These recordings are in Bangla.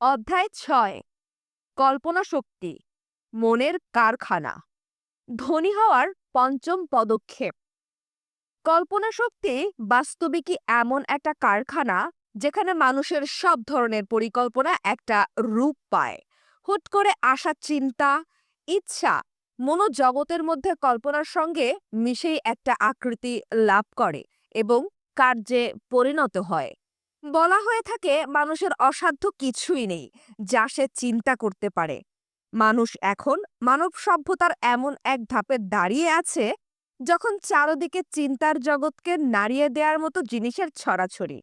অধ্যায় ছয়। কল্পনা শক্তি। মনের কারখানা। ধনী হওয়ার পঞ্চম পদক্ষেপ। কল্পনা শক্তি বাস্তবিকই এমন একটা কারখানা যেখানে মানুষের সব ধরনের পরিকল্পনা একটা রূপ পায়? হুট করে আসা চিন্তা, ইচ্ছা, মনোজগতের মধ্যে কল্পনার সঙ্গে মিশেই একটা আকৃতি লাভ করে এবং কার্যে পরিণত হয়। বলা হয়ে থাকে মানুষের অসাধ্য কিছুই নেই, যা সে চিন্তা করতে পারে। মানুষ এখন মানব সভ্যতার এমন এক ধাপে দাঁড়িয়ে আছে, যখন চারদিকে চিন্তার জগৎকে নাড়িয়ে দেওয়ার মতো জিনিসের ছড়াছড়ি।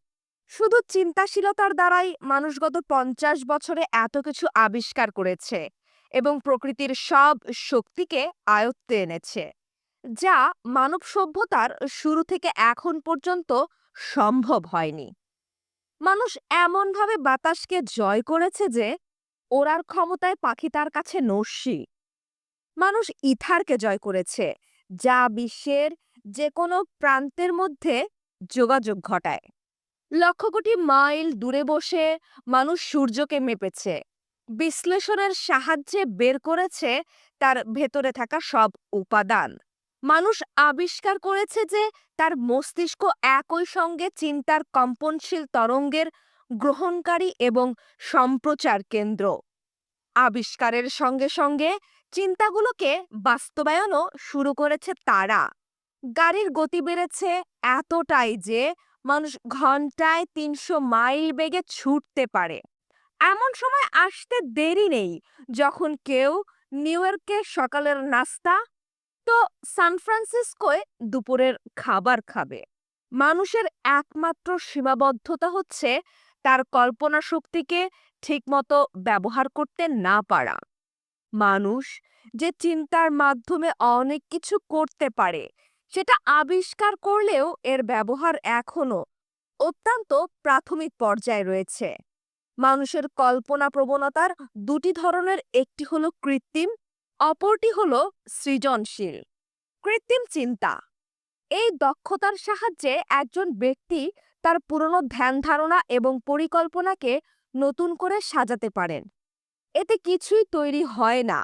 শুধু চিন্তাশীলতার দ্বারাই মানুষ গত পঞ্চাশ বছরে এত কিছু আবিষ্কার করেছে এবং প্রকৃতির সব শক্তিকে আয়ত্তে এনেছে, যা মানব সভ্যতার শুরু থেকে এখন পর্যন্ত সম্ভব হয়নি। মানুষ এমনভাবে বাতাসকে জয় করেছে যে, ওড়ার ক্ষমতায় পাখি তার কাছে নস্যি। মানুষ ইথারকে জয় করেছে, যা বিশ্বের যে কোনো প্রান্তের মধ্যে যোগাযোগ ঘটায়। লক্ষ কোটি মাইল দূরে বসে মানুষ সূর্যকে মেপেছে, বিশ্লেষণের সাহায্যে বের করেছে তার ভেতরে থাকা সব উপাদান। মানুষ আবিষ্কার করেছে যে তার মস্তিষ্ক একই সঙ্গে চিন্তার কম্পনশীল তরঙ্গের গ্রহণকারী এবং সম্প্রচার কেন্দ্র। আবিষ্কারের সঙ্গে সঙ্গে চিন্তাগুলোকে বাস্তবায়নও শুরু করেছে তারা। গাড়ির গতি বেড়েছে এতটাই যে মানুষ ঘন্টায় তিনশো মাইল বেগে ছুটতে পারে। এমন সময় আসতে দেরি নেই, যখন কেউ নিউ ইয়র্কে সকালের নাস্তা তো সান ফ্রান্সিসকোয় দুপুরের খাবার খাবে। মানুষের একমাত্র সীমাবদ্ধতা হচ্ছে তার কল্পনা শক্তিকে ঠিকমতো ব্যবহার করতে না পারা। মানুষ যে চিন্তার মাধ্যমে অনেক কিছু করতে পারে, সেটা আবিষ্কার করলেও এর ব্যবহার এখনও অত্যন্ত প্রাথমিক পর্যায়ে রয়েছে। মানুষের কল্পনা প্রবণতার দুটি ধরনের, একটি হলো কৃত্রিম অপরটি হল সৃজনশীল। কৃত্রিম চিন্তা। এই দক্ষতার সাহায্যে একজন ব্যক্তি তার পুরনো ধ্যান ধারণা এবং পরিকল্পনাকে নতুন করে সাজাতে পারেন। এতে কিছুই তৈরি হয় না।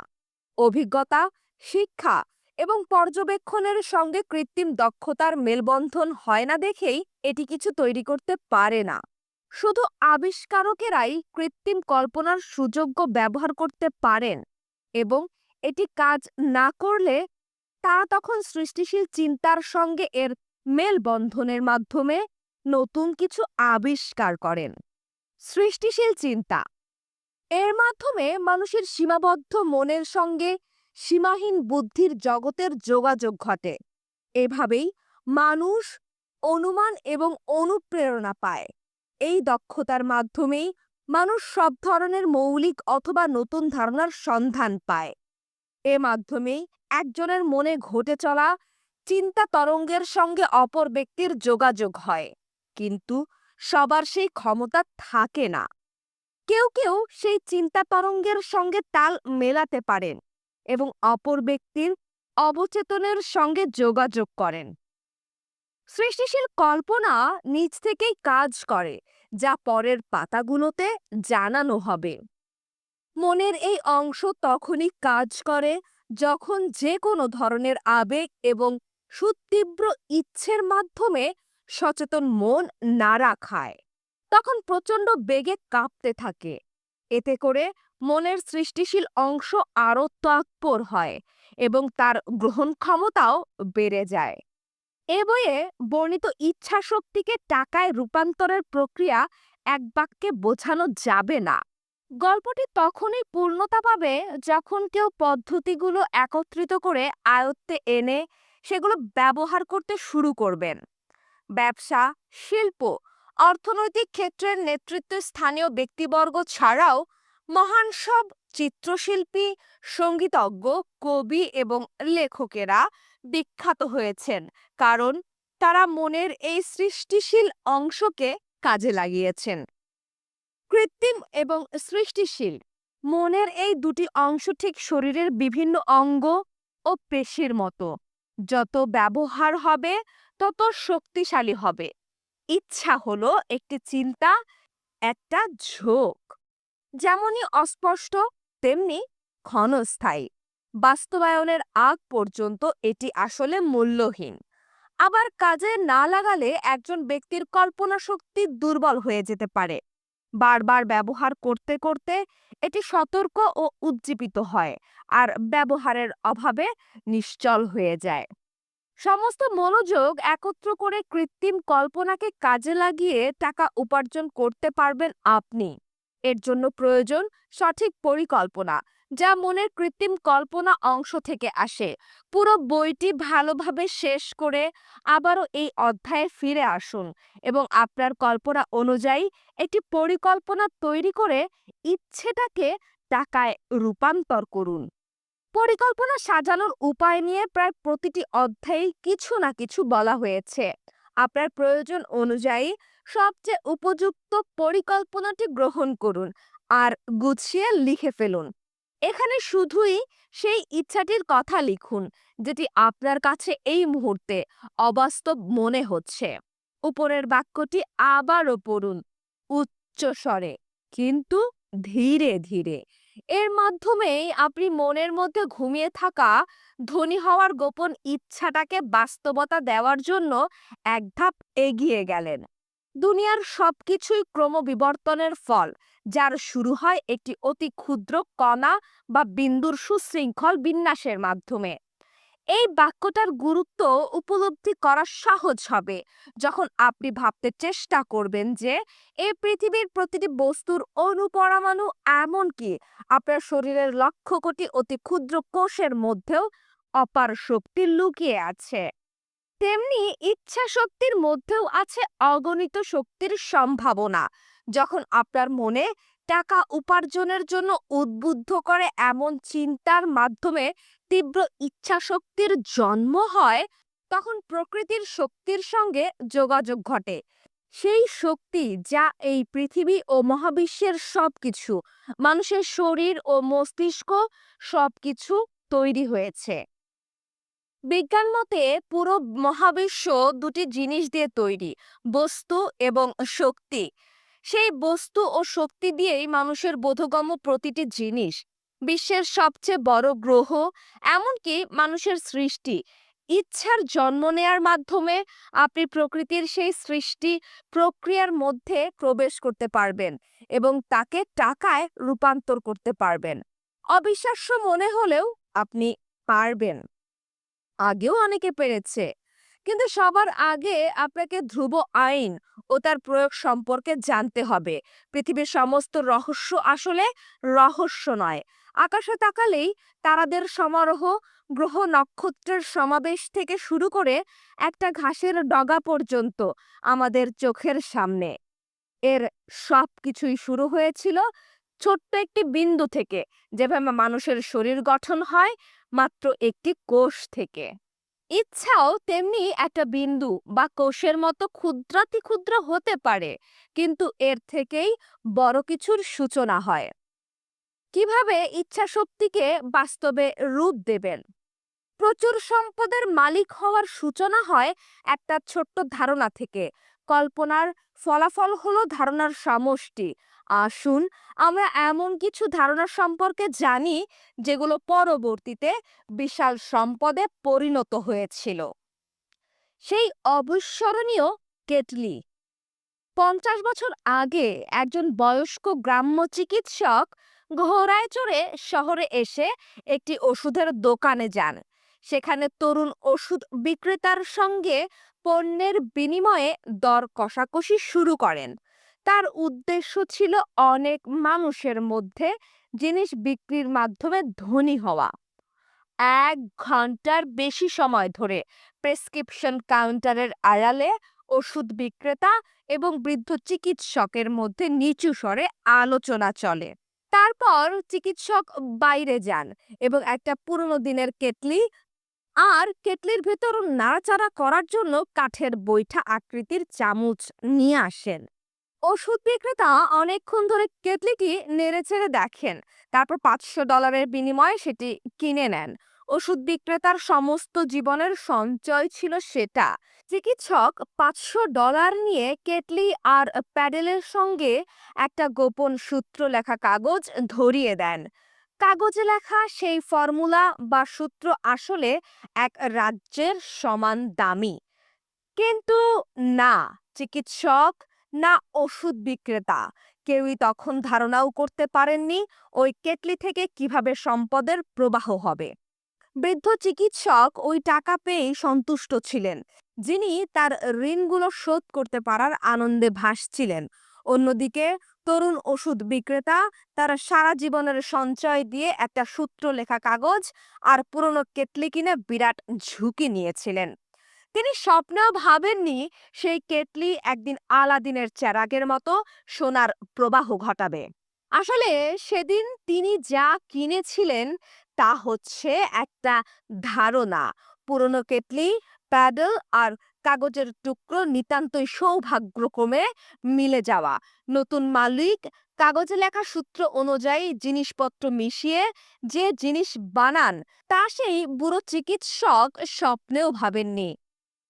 অভিজ্ঞতা, শিক্ষা এবং পর্যবেক্ষণের সঙ্গে কৃত্রিম দক্ষতার মেলবন্ধন হয় না দেখেই এটি কিছু তৈরি করতে পারে না। শুধু আবিষ্কারকেরাই কৃত্রিম কল্পনার সুযোগ্য ব্যবহার করতে পারেন এবং এটি কাজ না করলে তারা তখন সৃষ্টিশীল চিন্তার সঙ্গে এর মেলবন্ধনের মাধ্যমে নতুন কিছু আবিষ্কার করেন। সৃষ্টিশীল চিন্তা। এর মাধ্যমে মানুষের সীমাবদ্ধ মনের সঙ্গে সীমাহীন বুদ্ধির জগতের যোগাযোগ ঘটে। এভাবেই মানুষ অনুমান এবং অনুপ্রেরণা পায়। এই দক্ষতার মাধ্যমেই মানুষ সব ধরনের মৌলিক অথবা নতুন ধারণার সন্ধান পায়। এ মাধ্যমেই একজনের মনে ঘটে চলা চিন্তা তরঙ্গের সঙ্গে অপর ব্যক্তির যোগাযোগ হয়। কিন্তু সবার সেই ক্ষমতা থাকে না। কেউ কেউ সেই চিন্তা তরঙ্গের সঙ্গে তাল মেলাতে পারেন এবং অপর ব্যক্তির অবচেতনের সঙ্গে যোগাযোগ করেন। সৃষ্টিশীল কল্পনা নিজ থেকেই কাজ করে, যা পরের পাতাগুলোতে জানানো হবে। মনের এই অংশ তখনই কাজ করে যখন যে কোনো ধরনের আবেগ এবং সুতীব্র ইচ্ছের মাধ্যমে সচেতন মন নাড়া খায়। তখন প্রচণ্ড বেগে কাঁপতে থাকে। এতে করে মনের সৃষ্টিশীল অংশ আরও তৎপর হয় এবং তার গ্রহণ ক্ষমতাও বেড়ে যায়। এ বইয়ে বর্ণিত ইচ্ছা শক্তিকে টাকায় রূপান্তরের প্রক্রিয়া এক বাক্যে বোঝানো যাবে না। গল্পটি তখনই পূর্ণতা পাবে যখন কেউ পদ্ধতিগুলো একত্রিত করে আয়ত্তে এনে সেগুলো ব্যবহার করতে শুরু করবেন। ব্যবসা, শিল্প, অর্থনৈতিক ক্ষেত্রের নেতৃত্বে স্থানীয় ব্যক্তিবর্গ ছাড়াও মহান সব চিত্রশিল্পী, সঙ্গীতজ্ঞ, কবি এবং লেখকেরা বিখ্যাত হয়েছেন কারণ তারা মনের এই সৃষ্টিশীল অংশকে কাজে লাগিয়েছেন। কৃত্রিম এবং সৃষ্টিশীল। মনের এই দুটি অংশ ঠিক শরীরের বিভিন্ন অঙ্গ ও পেশির মতো। যত ব্যবহার হবে, তত শক্তিশালী হবে। ইচ্ছা হলো একটি চিন্তা, একটা ঝোঁক। যেমনই অস্পষ্ট, তেমনি ক্ষণস্থায়ী। বাস্তবায়নের আগ পর্যন্ত এটি আসলে মূল্যহীন। আবার কাজে না লাগালে একজন ব্যক্তির কল্পনা শক্তি দুর্বল হয়ে যেতে পারে। বারবার ব্যবহার করতে করতে এটি সতর্ক ও উজ্জীবিত হয় আর ব্যবহারের অভাবে নিশ্চল হয়ে যায়। সমস্ত মনোযোগ একত্র করে কৃত্রিম কল্পনাকে কাজে লাগিয়ে টাকা উপার্জন করতে পারবেন আপনি। এর জন্য প্রয়োজন সঠিক পরিকল্পনা যা মনের কৃত্রিম কল্পনা অংশ থেকে আসে। পুরো বইটি ভালোভাবে শেষ করে আবারও এই অধ্যায়ে ফিরে আসুন এবং আপনার কল্পনা অনুযায়ী একটি পরিকল্পনা তৈরি করে ইচ্ছেটাকে টাকায় রূপান্তর করুন। পরিকল্পনা সাজানোর উপায় নিয়ে প্রায় প্রতিটি অধ্যায়ে কিছু না কিছু বলা হয়েছে। আপনার প্রয়োজন অনুযায়ী সবচেয়ে উপযুক্ত পরিকল্পনাটি গ্রহণ করুন আর গুছিয়ে লিখে ফেলুন। এখানে শুধুই সেই ইচ্ছাটির কথা লিখুন, যেটি আপনার কাছে এই মুহূর্তে অবাস্তব মনে হচ্ছে। উপরের বাক্যটি আবারও পড়ুন, উচ্চ স্বরে, কিন্তু ধীরে ধীরে। এর মাধ্যমেই আপনি মনের মধ্যে ঘুমিয়ে থাকা, ধনী হওয়ার গোপন ইচ্ছাটাকে বাস্তবতা দেওয়ার জন্য এক ধাপ এগিয়ে গেলেন। দুনিয়ার সবকিছুই ক্রমবিবর্তনের ফল, যার শুরু হয় একটি অতি ক্ষুদ্র কণা বা বিন্দুর সুশৃঙ্খল বিন্যাসের মাধ্যমে। এই বাক্যটার গুরুত্ব উপলব্ধি করা সহজ হবে যখন আপনি ভাবতে চেষ্টা করবেন যে এই পৃথিবীর প্রতিটি বস্তুর অণুপরমাণু এমনকি আপনার শরীরের লক্ষ কোটি অতি ক্ষুদ্র কোষের মধ্যেও অপার শক্তি লুকিয়ে আছে। তেমনি ইচ্ছা শক্তির মধ্যেও আছে অগণিত শক্তির সম্ভাবনা। যখন আপনার মনে টাকা উপার্জনের জন্য উদ্বুদ্ধ করে এমন চিন্তার মাধ্যমে তীব্র ইচ্ছা শক্তির জন্ম হয়, তখন প্রকৃতির শক্তির সঙ্গে যোগাযোগ ঘটে। সেই শক্তি যা এই পৃথিবী ও মহাবিশ্বের সবকিছু, মানুষের শরীর ও মস্তিষ্ক সবকিছু তৈরি হয়েছে। বিজ্ঞান মতে পুরো মহাবিশ্ব দুটি জিনিস দিয়ে তৈরি, বস্তু এবং শক্তি। সেই বস্তু ও শক্তি দিয়েই মানুষের বোধগম্য প্রতিটি জিনিস, বিশ্বের সবচেয়ে বড় গ্রহ, এমনকি মানুষের সৃষ্টি। ইচ্ছার জন্ম নেয়ার মাধ্যমে আপনি প্রকৃতির সেই সৃষ্টি প্রক্রিয়ার মধ্যে প্রবেশ করতে পারবেন এবং তাকে টাকায় রূপান্তর করতে পারবেন। অবিশ্বাস্য মনে হলেও আপনি পারবেন। আগেও অনেকে পেরেছে। কিন্তু সবার আগে আপনাকে ধ্রুব আইন ও তার প্রয়োগ সম্পর্কে জানতে হবে। পৃথিবীর সমস্ত রহস্য আসলে রহস্য নয়। আকাশে তাকালেই তারাদের সমারোহ, গ্রহ নক্ষত্রের সমাবেশ থেকে শুরু করে একটা ঘাসের ডগা পর্যন্ত আমাদের চোখের সামনে। এর সব কিছুই শুরু হয়েছিল ছোট্ট একটি বিন্দু থেকে, যেভাবে মানুষের শরীর গঠন হয় মাত্র একটি কোষ থেকে। ইচ্ছাও তেমনি একটা বিন্দু বা কোষের মতো ক্ষুদ্রাতি ক্ষুদ্র হতে পারে, কিন্তু এর থেকেই বড় কিছুর সূচনা হয়। কীভাবে ইচ্ছা শক্তিকে বাস্তবে রূপ দেবেন? প্রচুর সম্পদের মালিক হওয়ার সূচনা হয় একটা ছোট্ট ধারণা থেকে কল্পনার ফলাফল হলো ধারণার সমষ্টি। আসুন আমরা এমন কিছু ধারণা সম্পর্কে জানি, যেগুলো পরবর্তীতে বিশাল সম্পদে পরিণত হয়েছিল। সেই অবিস্মরণীয় কেটলি। পঞ্চাশ বছর আগে একজন বয়স্ক গ্রাম্য চিকিৎসক ঘোড়ায় চড়ে শহরে এসে একটি ওষুধের দোকানে যান। সেখানে তরুণ ওষুধ বিক্রেতার সঙ্গে পণ্যের বিনিময়ে দর কষাকষি শুরু করেন। তার উদ্দেশ্য ছিল অনেক মানুষের মধ্যে জিনিস বিক্রির মাধ্যমে ধনী হওয়া। এক ঘণ্টার বেশি সময় ধরে প্রেসক্রিপশন কাউন্টারের আড়ালে ওষুধ বিক্রেতা এবং বৃদ্ধ চিকিৎসকের মধ্যে নিচু স্বরে আলোচনা চলে। তারপর চিকিৎসক বাইরে যান এবং একটা পুরনো দিনের কেটলি আর কেটলির ভেতর নাড়াচাড়া করার জন্য কাঠের বৈঠা আকৃতির চামচ নিয়ে আসেন। ওষুধ বিক্রেতা অনেকক্ষণ ধরে কেটলিটি নেড়ে চেড়ে দেখেন, তারপর পাঁচশো ডলারের বিনিময়ে সেটি কিনে নেন। ওষুধ বিক্রেতার সমস্ত জীবনের সঞ্চয় ছিল সেটা। চিকিৎসক পাঁচশো ডলার নিয়ে কেটলি আর প্যাডেলের সঙ্গে একটা গোপন সূত্র লেখা কাগজ ধরিয়ে দেন। কাগজে লেখা সেই ফর্মুলা বা সূত্র আসলে এক রাজ্যের সমান দামি। কিন্তু না, চিকিৎসক না ওষুধ বিক্রেতা। কেউই তখন ধারণাও করতে পারেননি ওই কেটলি থেকে কীভাবে সম্পদের প্রবাহ হবে। বৃদ্ধ চিকিৎসক ওই টাকা পেয়েই সন্তুষ্ট ছিলেন, যিনি তার ঋণগুলো শোধ করতে পারার আনন্দে ভাসছিলেন। অন্যদিকে তরুণ ওষুধ বিক্রেতা, তারা সারা জীবনের সঞ্চয় দিয়ে একটা সূত্র লেখা কাগজ আর পুরনো কেটলি কিনে বিরাট ঝুঁকি নিয়েছিলেন। তিনি স্বপ্নেও ভাবেননি সেই কেটলি একদিন আলাদিনের চেরাগের মতো সোনার প্রবাহ ঘটাবে। আসলে সেদিন তিনি যা কিনেছিলেন তা হচ্ছে একটা ধারণা, পুরনো কেটলি, প্যাডেল আর কাগজের টুকরো নিতান্তই সৌভাগ্যক্রমে মিলে যাওয়া। নতুন মালিক, কাগজে লেখা সূত্র অনুযায়ী জিনিসপত্র মিশিয়ে যে জিনিস বানান, তা সেই বুড়ো চিকিৎসক স্বপ্নেও ভাবেননি।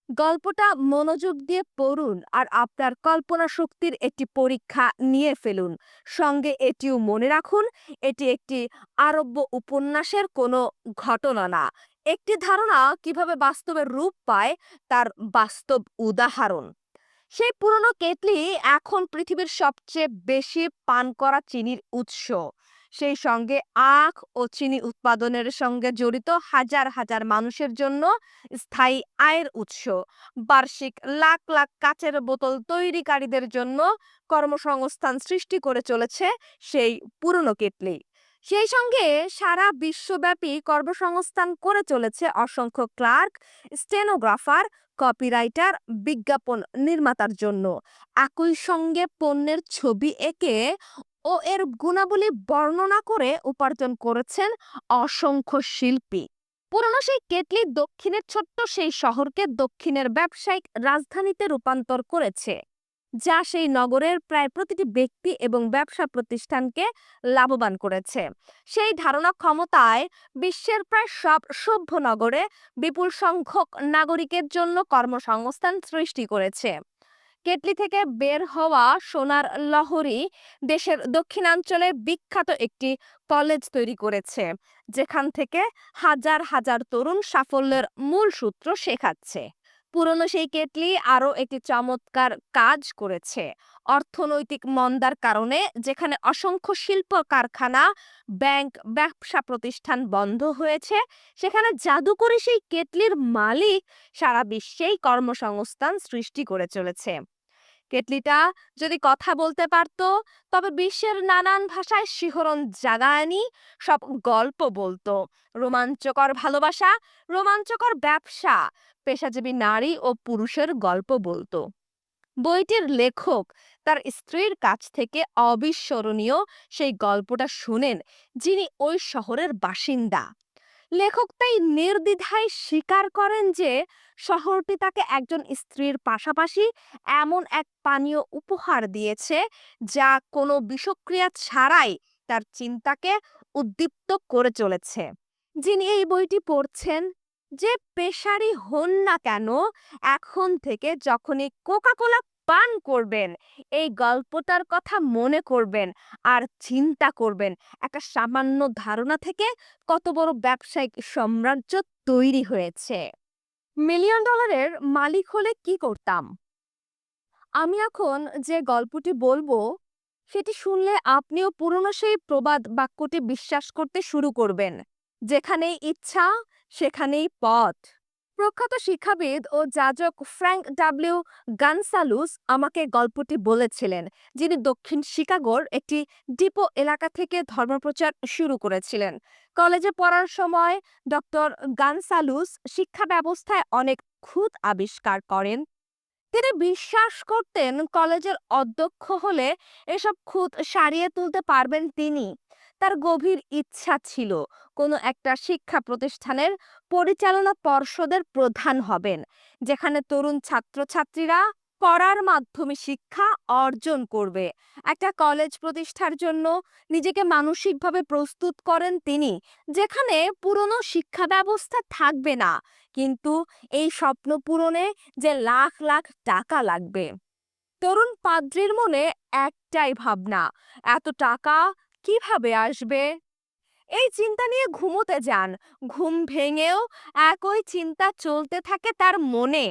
গল্পটা মনোযোগ দিয়ে পড়ুন আর আপনার কল্পনা শক্তির একটি পরীক্ষা নিয়ে ফেলুন। সঙ্গে এটিও মনে রাখুন, এটি একটি আরব্য উপন্যাসের কোনো ঘটনা না। একটি ধারণা কীভাবে বাস্তবে রূপ পায় তার বাস্তব উদাহরণ। সেই পুরনো কেটলি এখন পৃথিবীর সবচেয়ে বেশি পান করা চিনির উৎস। সেই সঙ্গে আখ ও চিনি উৎপাদনের সঙ্গে জড়িত হাজার হাজার মানুষের জন্য স্থায়ী আয়ের উৎস। বার্ষিক লাখ লাখ কাচের বোতল তৈরিকারীদের জন্য কর্মসংস্থান সৃষ্টি করে চলেছে সেই পুরনো কেটলি। সেই সঙ্গে সারা বিশ্বব্যাপী কর্মসংস্থান করে চলেছে অসংখ্য ক্লার্ক, স্টেনোগ্রাফার, কপিরাইটার, বিজ্ঞাপন নির্মাতার জন্য। একই সঙ্গে পণ্যের ছবি এঁকে ও এর গুণাবলী বর্ণনা করে উপার্জন করেছেন অসংখ্য শিল্পী। পুরনো সেই কেটলি দক্ষিণের ছোট্ট সেই শহরকে দক্ষিণের ব্যবসায়িক রাজধানীতে রূপান্তর করেছে। যা সেই নগরের প্রায় প্রতিটি ব্যক্তি এবং ব্যবসা প্রতিষ্ঠানকে লাভবান করেছে। সেই ধারণা ক্ষমতায় বিশ্বের প্রায় সব সভ্য নগরে বিপুল সংখ্যক নাগরিকের জন্য কর্মসংস্থান সৃষ্টি করেছে। কেটলি থেকে বের হওয়া সোনার লহরী দেশের দক্ষিণাঞ্চলে বিখ্যাত একটি কলেজ তৈরি করেছে, যেখান থেকে হাজার হাজার তরুণ সাফল্যের মূল সূত্র শেখাচ্ছে। পুরনো সেই কেটলি আরও একটি চমৎকার কাজ করেছে। অর্থনৈতিক মন্দার কারণে যেখানে অসংখ্য শিল্প কারখানা, ব্যাংক, ব্যবসা প্রতিষ্ঠান বন্ধ হয়েছে, সেখানে জাদুকরি সেই কেটলির মালিক সারা বিশ্বেই কর্মসংস্থান সৃষ্টি করে চলেছে। কেটলিটা যদি কথা বলতে পারত, তবে বিশ্বের নানান ভাষায় শিহরণ জাগায়নি, সব গল্প বলতো। রোমাঞ্চকর ভালোবাসা, রোমাঞ্চকর ব্যবসা, পেশাজীবী নারী ও পুরুষের গল্প বলতো। বইটির লেখক তার স্ত্রীর কাছ থেকে অবিস্মরণীয় সেই গল্পটা শুনেন, যিনি ওই শহরের বাসিন্দা। লেখক তাই নির্দ্বিধায় স্বীকার করেন যে, শহরটি তাকে একজন স্ত্রীর পাশাপাশি এমন এক পানীয় উপহার দিয়েছে, যা কোনো বিষক্রিয়া ছাড়াই তার চিন্তাকে উদ্দীপ্ত করে চলেছে। যিনি এই বইটি পড়ছেন, যে পেশারই হন না কেন, এখন থেকে যখনই কোকা কোলা পান করবেন, এই গল্পটার কথা মনে করবেন আর চিন্তা করবেন। একটা সামান্য ধারণা থেকে কত বড় ব্যবসায়িক সাম্রাজ্য তৈরি হয়েছে। মিলিয়ন ডলারের মালিক হলে কি করতাম? আমি এখন যে গল্পটি বলব, সেটি শুনলে আপনিও পুরনো সেই প্রবাদ বাক্যটি বিশ্বাস করতে শুরু করবেন, যেখানেই ইচ্ছা সেখানেই পথ। প্রখ্যাত শিক্ষাবিদ ও যাজক ফ্র্যাঙ্ক ডাব্লিউ গানসালুস আমাকে গল্পটি বলেছিলেন, যিনি দক্ষিণ শিকাগোর একটি ডিপো এলাকা থেকে ধর্মপ্রচার শুরু করেছিলেন। কলেজে পড়ার সময় ডক্টর গানসালুস শিক্ষা ব্যবস্থায় অনেক খুঁত আবিষ্কার করেন। তিনি বিশ্বাস করতেন কলেজের অধ্যক্ষ হলে এসব খুঁত সারিয়ে তুলতে পারবেন তিনি। তার গভীর ইচ্ছা ছিল কোনো একটা শিক্ষা প্রতিষ্ঠানের পরিচালনা পর্ষদের প্রধান হবেন, যেখানে তরুণ ছাত্রছাত্রীরা পড়ার মাধ্যমে শিক্ষা অর্জন করবে। একটা কলেজ প্রতিষ্ঠার জন্য নিজেকে মানসিকভাবে প্রস্তুত করেন তিনি, যেখানে পুরনো শিক্ষা ব্যবস্থা থাকবে না, কিন্তু এই স্বপ্ন পূরণে যে লাখ লাখ টাকা লাগবে। তরুণ পাদ্রির মনে একটাই ভাবনা, এত টাকা কীভাবে আসবে? এই চিন্তা নিয়ে ঘুমোতে যান। ঘুম ভেঙেও একই চিন্তা চলতে থাকে তার মনে।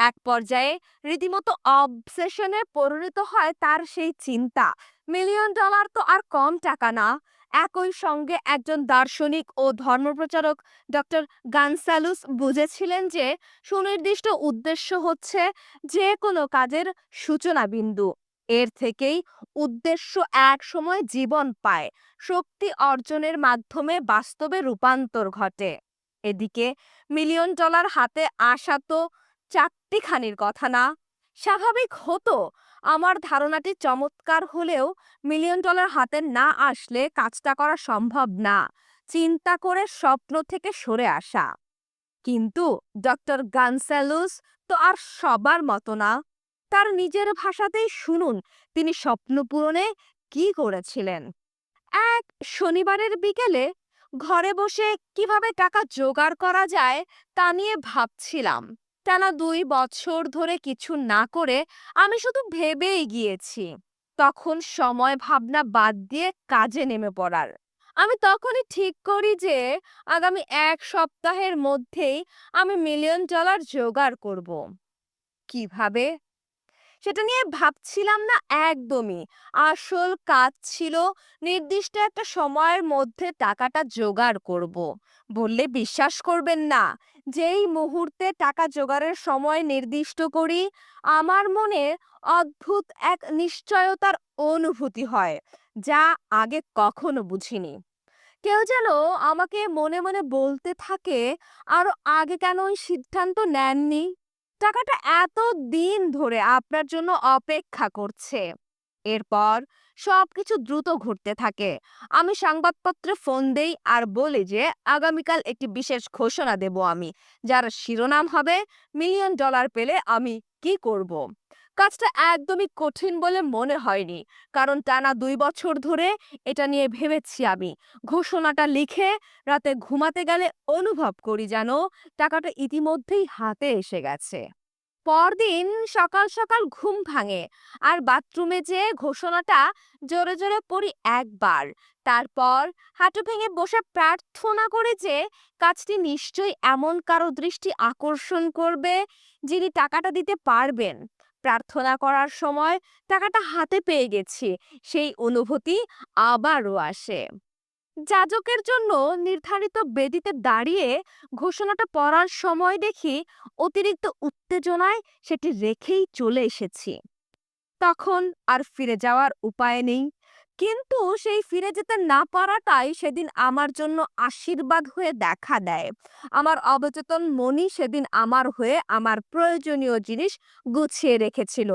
এক পর্যায়ে রীতিমতো অবসেশনে পরিণত হয় তার সেই চিন্তা। মিলিয়ন ডলার তো আর কম টাকা না। একই সঙ্গে একজন দার্শনিক ও ধর্মপ্রচারক ডক্টর গানসালুস বুঝেছিলেন যে, সুনির্দিষ্ট উদ্দেশ্য হচ্ছে যে কোনো কাজের সূচনা বিন্দু এর থেকেই উদ্দেশ্য এক সময় জীবন পায়। শক্তি অর্জনের মাধ্যমে বাস্তবে রূপান্তর ঘটে। এদিকে মিলিয়ন ডলার হাতে আসা তো চারটিখানির কথা না। স্বাভাবিক হতো, আমার ধারণাটি চমৎকার হলেও মিলিয়ন ডলার হাতে না আসলে কাজটা করা সম্ভব না, চিন্তা করে স্বপ্ন থেকে সরে আসা। কিন্তু ডক্টর গানসালুস তো আর সবার মতো না। তার নিজের ভাষাতেই শুনুন, তিনি স্বপ্ন পূরণে কি করেছিলেন। এক শনিবারের বিকেলে ঘরে বসে কীভাবে টাকা জোগাড় করা যায় তা নিয়ে ভাবছিলাম। টানা দুই বছর ধরে কিছু না করে আমি শুধু ভেবেই গিয়েছি, তখন সময় ভাবনা বাদ দিয়ে কাজে নেমে পড়ার। আমি তখনই ঠিক করি যে আগামী এক সপ্তাহের মধ্যেই আমি মিলিয়ন ডলার জোগাড় করব। কীভাবে? সেটা নিয়ে ভাবছিলাম না একদমই। আসল কাজ ছিল নির্দিষ্ট একটা সময়ের মধ্যে টাকাটা জোগাড় করব। বললে বিশ্বাস করবেন না, যেই মুহূর্তে টাকা জোগাড়ের সময় নির্দিষ্ট করি, আমার মনে অদ্ভুত এক নিশ্চয়তার অনুভূতি হয়, যা আগে কখনো বুঝিনি। কেউ যেন আমাকে মনে মনে বলতে থাকে, আরও আগে কেন ওই সিদ্ধান্ত নেননি? টাকাটা এত দিন ধরে আপনার জন্য অপেক্ষা করছে। এরপর সবকিছু দ্রুত ঘুরতে থাকে। আমি সংবাদপত্রে ফোন দেই আর বলি যে, আগামীকাল একটি বিশেষ ঘোষণা দেব আমি। যার শিরোনাম হবে, মিলিয়ন ডলার পেলে আমি কি করব? কাজটা একদমই কঠিন বলে মনে হয়নি। কারণ টানা দুই বছর ধরে এটা নিয়ে ভেবেছি আমি। ঘোষণাটা লিখে রাতে ঘুমাতে গেলে অনুভব করি যেন টাকাটা ইতিমধ্যেই হাতে এসে গেছে। পরদিন সকাল সকাল ঘুম ভাঙে আর বাথরুমে যে ঘোষণাটা জোরে জোরে পড়ি একবার। তারপর হাঁটু ভেঙে বসে প্রার্থনা করে যে কাজটি নিশ্চয়ই এমন কারও দৃষ্টি আকর্ষণ করবে যিনি টাকাটা দিতে পারবেন। প্রার্থনা করার সময় টাকাটা হাতে পেয়ে গেছি। সেই অনুভূতি আবারও আসে। যাজকের জন্য নির্ধারিত বেদিতে দাঁড়িয়ে ঘোষণাটা পড়ার সময় দেখি অতিরিক্ত উত্তেজনায় সেটি রেখেই চলে এসেছি। তখন আর ফিরে যাওয়ার উপায় নেই। কিন্তু সেই ফিরে যেতে না পারাটাই সেদিন আমার জন্য আশীর্বাদ হয়ে দেখা দেয়। আমার অবচেতন মনই সেদিন আমার হয়ে আমার প্রয়োজনীয় জিনিস গুছিয়ে রেখেছিল।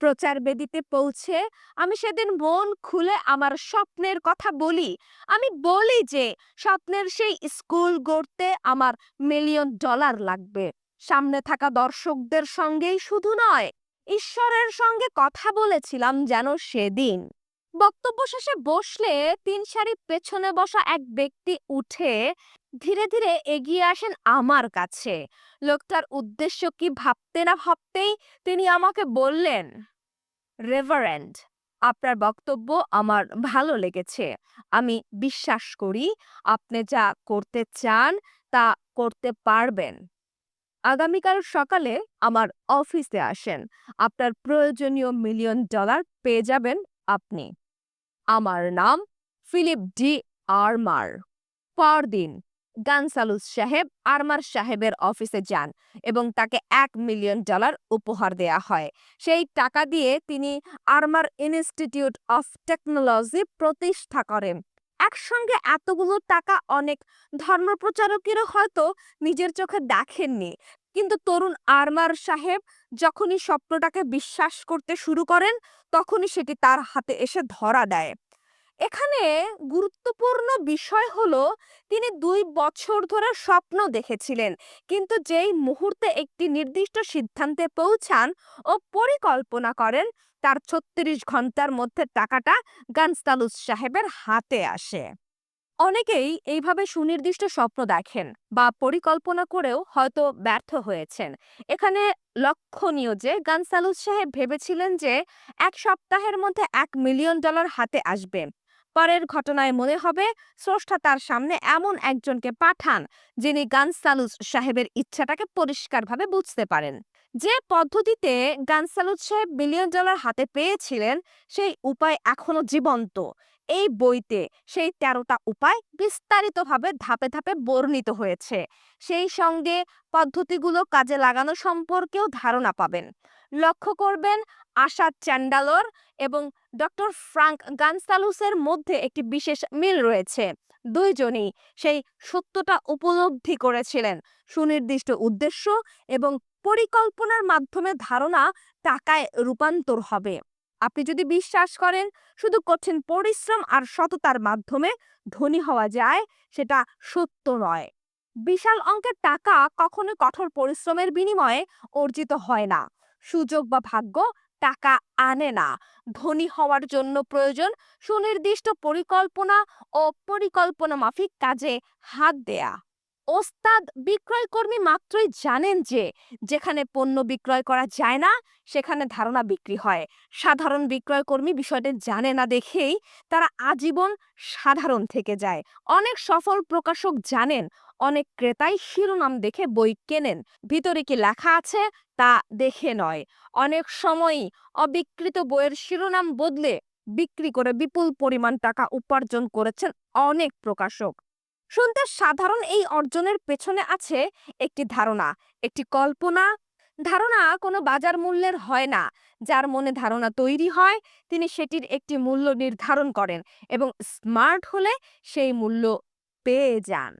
প্রচার বেদিতে পৌঁছে আমি সেদিন মন খুলে আমার স্বপ্নের কথা বলি। আমি বলি যে স্বপ্নের সেই স্কুল গড়তে আমার মিলিয়ন ডলার লাগবে। সামনে থাকা দর্শকদের সঙ্গেই শুধু নয়, ঈশ্বরের সঙ্গে কথা বলেছিলাম যেন সেদিন। বক্তব্য শেষে বসলে তিন সারি পেছনে বসা এক ব্যক্তি উঠে ধীরে ধীরে এগিয়ে আসেন আমার কাছে। লোকটার উদ্দেশ্য কি ভাবতে না ভাবতেই তিনি আমাকে বললেন রেভারেন্ড আপনার বক্তব্য আমার ভালো লেগেছে। আমি বিশ্বাস করি আপনি যা করতে চান তা করতে পারবেন। আগামীকাল সকালে আমার অফিসে আসেন। আপনার প্রয়োজনীয় মিলিয়ন ডলার পেয়ে যাবেন আপনি। আমার নাম ফিলিপ ডি আরমার। পরদিন গানসালুস সাহেব আরমার সাহেবের অফিসে যান এবং তাকে এক মিলিয়ন ডলার উপহার দেয়া হয়। সেই টাকা দিয়ে তিনি আরমার ইনস্টিটিউট অফ টেকনোলজি প্রতিষ্ঠা করেন। একসঙ্গে এতগুলো টাকা অনেক ধর্মপ্রচারকেরও হয়তো নিজের চোখে দেখেননি। কিন্তু তরুণ আরমার সাহেব যখনই স্বপ্নটাকে বিশ্বাস করতে শুরু করেন, তখনই সেটি তার হাতে এসে ধরা দেয়। এখানে গুরুত্বপূর্ণ বিষয় হলো, তিনি দুই বছর ধরে স্বপ্ন দেখেছিলেন, কিন্তু যেই মুহূর্তে একটি নির্দিষ্ট সিদ্ধান্তে পৌঁছান ও পরিকল্পনা করেন, তার ছত্রিশ ঘণ্টার মধ্যে টাকাটা গানস্তালুস সাহেবের হাতে আসে। অনেকেই এইভাবে সুনির্দিষ্ট স্বপ্ন দেখেন বা পরিকল্পনা করেও হয়তো ব্যর্থ হয়েছেন। এখানে লক্ষণীয় যে, গানসালুস সাহেব ভেবেছিলেন যে, এক সপ্তাহের মধ্যে এক মিলিয়ন ডলার হাতে আসবে। পরের ঘটনায় মনে হবে স্রষ্টা তার সামনে এমন একজনকে পাঠান যিনি গানসালুস সাহেবের ইচ্ছাটাকে পরিষ্কারভাবে বুঝতে পারেন। যে পদ্ধতিতে গানসালুস সাহেব বিলিয়ন ডলার হাতে পেয়েছিলেন, সেই উপায় এখনও জীবন্ত। এই বইতে সেই তেরোটা উপায় বিস্তারিতভাবে ধাপে ধাপে বর্ণিত হয়েছে। সেই সঙ্গে পদ্ধতিগুলো কাজে লাগানো সম্পর্কেও ধারণা পাবেন। লক্ষ্য করবেন আশা চ্যান্ডালর এবং ডক্টর ফ্রাঙ্ক গানসালুসের মধ্যে একটি বিশেষ মিল রয়েছে। দুইজনই সেই সত্যটা উপলব্ধি করেছিলেন। সুনির্দিষ্ট উদ্দেশ্য এবং পরিকল্পনার মাধ্যমে ধারণা টাকায় রূপান্তর হবে। আপনি যদি বিশ্বাস করেন, শুধু কঠিন পরিশ্রম আর সততার মাধ্যমে ধনী হওয়া যায়, সেটা সত্য নয়। বিশাল অঙ্কের টাকা কখনো কঠোর পরিশ্রমের বিনিময়ে অর্জিত হয় না। সুযোগ বা ভাগ্য টাকা আনে না। ধনী হওয়ার জন্য প্রয়োজন সুনির্দিষ্ট পরিকল্পনা ও পরিকল্পনা মাফিক কাজে হাত দেয়া। ওস্তাদ বিক্রয়কর্মী মাত্রই জানেন যে, যেখানে পণ্য বিক্রয় করা যায় না, সেখানে ধারণা বিক্রি হয়। সাধারণ বিক্রয়কর্মী বিষয়টি জানে না দেখেই তারা আজীবন সাধারণ থেকে যায়। অনেক সফল প্রকাশক জানেন, অনেক ক্রেতাই শিরোনাম দেখে বই কেনেন। ভিতরে কি লেখা আছে তা দেখে নয়। অনেক সময়ই অবিকৃত বইয়ের শিরোনাম বদলে বিক্রি করে বিপুল পরিমাণ টাকা উপার্জন করেছেন অনেক প্রকাশক। শুনতে সাধারণ এই অর্জনের পেছনে আছে একটি ধারণা, একটি কল্পনা। ধারণা কোনো বাজার মূল্যের হয় না। যার মনে ধারণা তৈরি হয়, তিনি সেটির একটি মূল্য নির্ধারণ করেন এবং স্মার্ট হলে সেই মূল্য পেয়ে যান।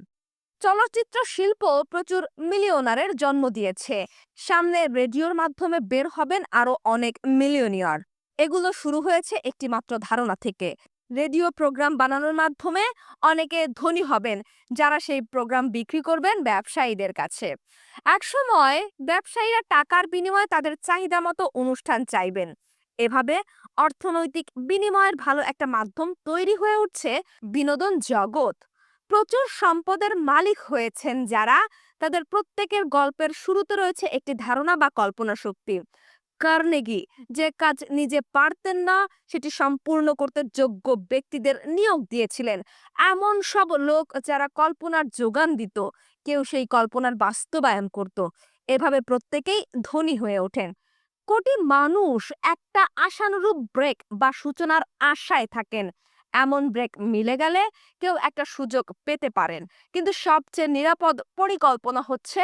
চলচ্চিত্র শিল্প প্রচুর মিলিয়নারের জন্ম দিয়েছে। সামনে রেডিওর মাধ্যমে বের হবেন আরও অনেক মিলিয়নিয়ার। এগুলো শুরু হয়েছে একটি মাত্র ধারণা থেকে। রেডিও প্রোগ্রাম বানানোর মাধ্যমে অনেকে ধনী হবেন, যারা সেই প্রোগ্রাম বিক্রি করবেন ব্যবসায়ীদের কাছে। একসময় ব্যবসায়ীরা টাকার বিনিময়ে তাদের চাহিদা মতো অনুষ্ঠান চাইবেন। এভাবে অর্থনৈতিক বিনিময়ের ভালো একটা মাধ্যম তৈরি হয়ে উঠছে বিনোদন জগৎ। প্রচুর সম্পদের মালিক হয়েছেন যারা, তাদের প্রত্যেকের গল্পের শুরুতে রয়েছে একটি ধারণা বা কল্পনা শক্তি। কার্নেগি যে কাজ নিজে পারতেন না, সেটি সম্পূর্ণ করতে যোগ্য ব্যক্তিদের নিয়োগ দিয়েছিলেন। এমন সব লোক যারা কল্পনার যোগান দিত, কেউ সেই কল্পনার বাস্তবায়ন করত। এভাবে প্রত্যেকেই ধনী হয়ে ওঠেন। কোটি মানুষ একটা আশানুরূপ ব্রেক বা সূচনার আশায় থাকেন। এমন ব্রেক মিলে গেলে কেউ একটা সুযোগ পেতে পারেন। কিন্তু সবচেয়ে নিরাপদ পরিকল্পনা হচ্ছে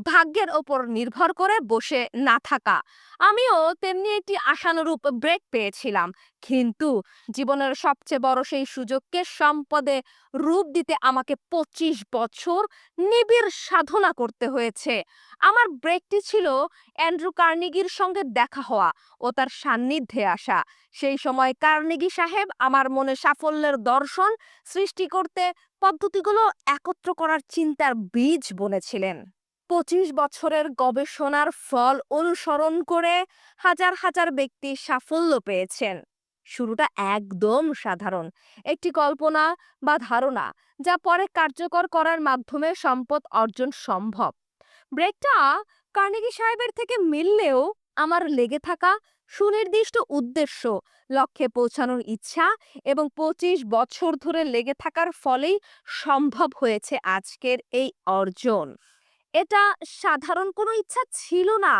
ভাগ্যের ওপর নির্ভর করে বসে না থাকা। আমিও তেমনি একটি আশানুরূপ ব্রেক পেয়েছিলাম। কিন্তু জীবনের সবচেয়ে বড় সেই সুযোগকে সম্পদে রূপ দিতে আমাকে পঁচিশ বছর নিবিড় সাধনা করতে হয়েছে। আমার ব্রেকটি ছিল অ্যান্ড্রু কার্নিগির সঙ্গে দেখা হওয়া ও তার সান্নিধ্যে আসা। সেই সময় কার্নিগি সাহেব আমার মনে সাফল্যের দর্শন সৃষ্টি করতে পদ্ধতিগুলো একত্র করার চিন্তার বীজ বনেছিলেন। পঁচিশ বছরের গবেষণার ফল অনুসরণ করে হাজার হাজার ব্যক্তি সাফল্য পেয়েছেন। শুরুটা একদম সাধারণ। একটি কল্পনা বা ধারণা যা পরে কার্যকর করার মাধ্যমে সম্পদ অর্জন সম্ভব। ব্রেকটা কার্নেগি সাহেবের থেকে মিললেও আমার লেগে থাকা সুনির্দিষ্ট উদ্দেশ্য, লক্ষ্যে পৌঁছানোর ইচ্ছা এবং পঁচিশ বছর ধরে লেগে থাকার ফলেই সম্ভব হয়েছে আজকের এই অর্জন। এটা সাধারণ কোনো ইচ্ছা ছিল না।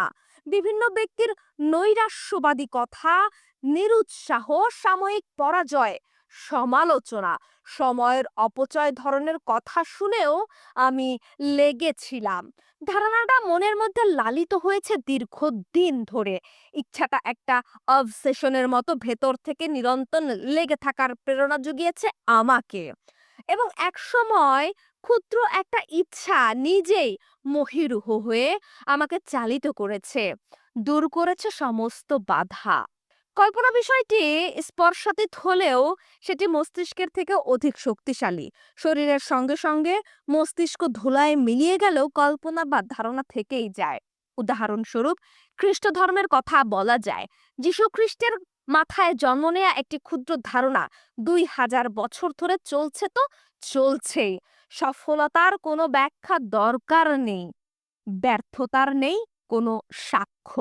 বিভিন্ন ব্যক্তির নৈরাশ্যবাদী কথা, নিরুৎসাহ, সাময়িক পরাজয়, সমালোচনা, সময়ের অপচয় ধরনের কথা শুনেও আমি লেগেছিলাম। ধারণাটা মনের মধ্যে লালিত হয়েছে দীর্ঘদিন ধরে। ইচ্ছাটা একটা অবসেশনের মতো ভেতর থেকে নিরন্তর লেগে থাকার প্রেরণা জুগিয়েছে আমাকে। এবং একসময় ক্ষুদ্র একটা ইচ্ছা নিজেই মহিরুহ হয়ে আমাকে চালিত করেছে, দূর করেছে সমস্ত বাধা। কল্পনা বিষয়টি স্পর্শাতীত হলেও সেটি মস্তিষ্কের থেকে অধিক শক্তিশালী। শরীরের সঙ্গে সঙ্গে মস্তিষ্ক ধুলায় মিলিয়ে গেলেও কল্পনা বা ধারণা থেকেই যায়। উদাহরণস্বরূপ খ্রিস্ট ধর্মের কথা বলা যায়, যীশু খ্রিস্টের মাথায় জন্ম নেয়া একটি ক্ষুদ্র ধারণা, দুই হাজার বছর ধরে চলছে তো চলছেই। সফলতার কোনো ব্যাখ্যা দরকার নেই ব্যর্থতার নেই কোনো সাক্ষ্য।